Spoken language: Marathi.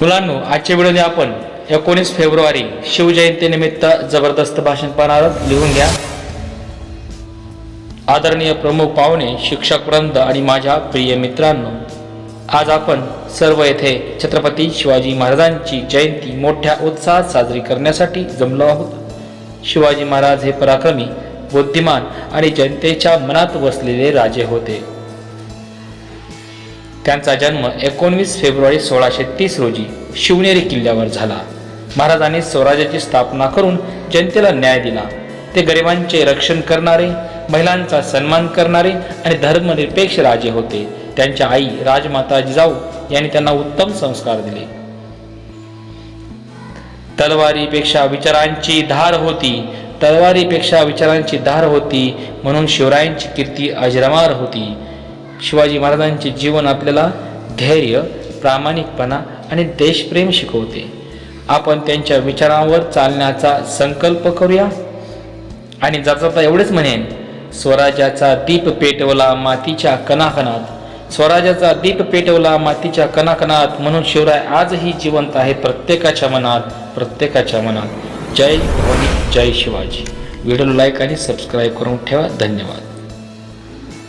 मुलांनो आजच्या व्हिडिओमध्ये आपण एकोणीस फेब्रुवारी शिवजयंतीनिमित्त जबरदस्त भाषण पाहणार लिहून घ्या. आदरणीय प्रमुख पाहुणे शिक्षक वृंद आणि माझ्या प्रिय मित्रांनो आज आपण सर्व येथे छत्रपती शिवाजी महाराजांची जयंती मोठ्या उत्साहात साजरी करण्यासाठी जमलो आहोत. शिवाजी महाराज हे पराक्रमी बुद्धिमान आणि जनतेच्या मनात वसलेले राजे होते. त्यांचा जन्म एकोणवीस फेब्रुवारी सोळाशे तीस रोजी शिवनेरी किल्ल्यावर झाला. महाराजांनी स्वराज्याची स्थापना करून जनतेला न्याय दिला. ते गरिबांचे रक्षण करणारे महिलांचा सन्मान करणारे आणि धर्मनिरपेक्ष राजे होते. त्यांच्या आई राजमाता जिजाऊ यांनी त्यांना उत्तम संस्कार दिले. तलवारीपेक्षा विचारांची धार होती. तलवारीपेक्षा विचारांची धार होती म्हणून शिवरायांची कीर्ती अजरामार होती. शिवाजी महाराजांचे जीवन आपल्याला धैर्य प्रामाणिकपणा आणि देशप्रेम शिकवते. आपण त्यांच्या विचारांवर चालण्याचा संकल्प करूया. आणि जाता एवढेच म्हणेन स्वराज्याचा दीप पेटवला मातीच्या कणाकणात. स्वराज्याचा दीप पेटवला मातीच्या कणाकणात म्हणून शिवराय आजही जिवंत आहेत प्रत्येकाच्या मनात प्रत्येकाच्या मनात. जय भवानी जय शिवाजी. व्हिडिओला लाईक आणि सबस्क्राईब करून ठेवा. धन्यवाद.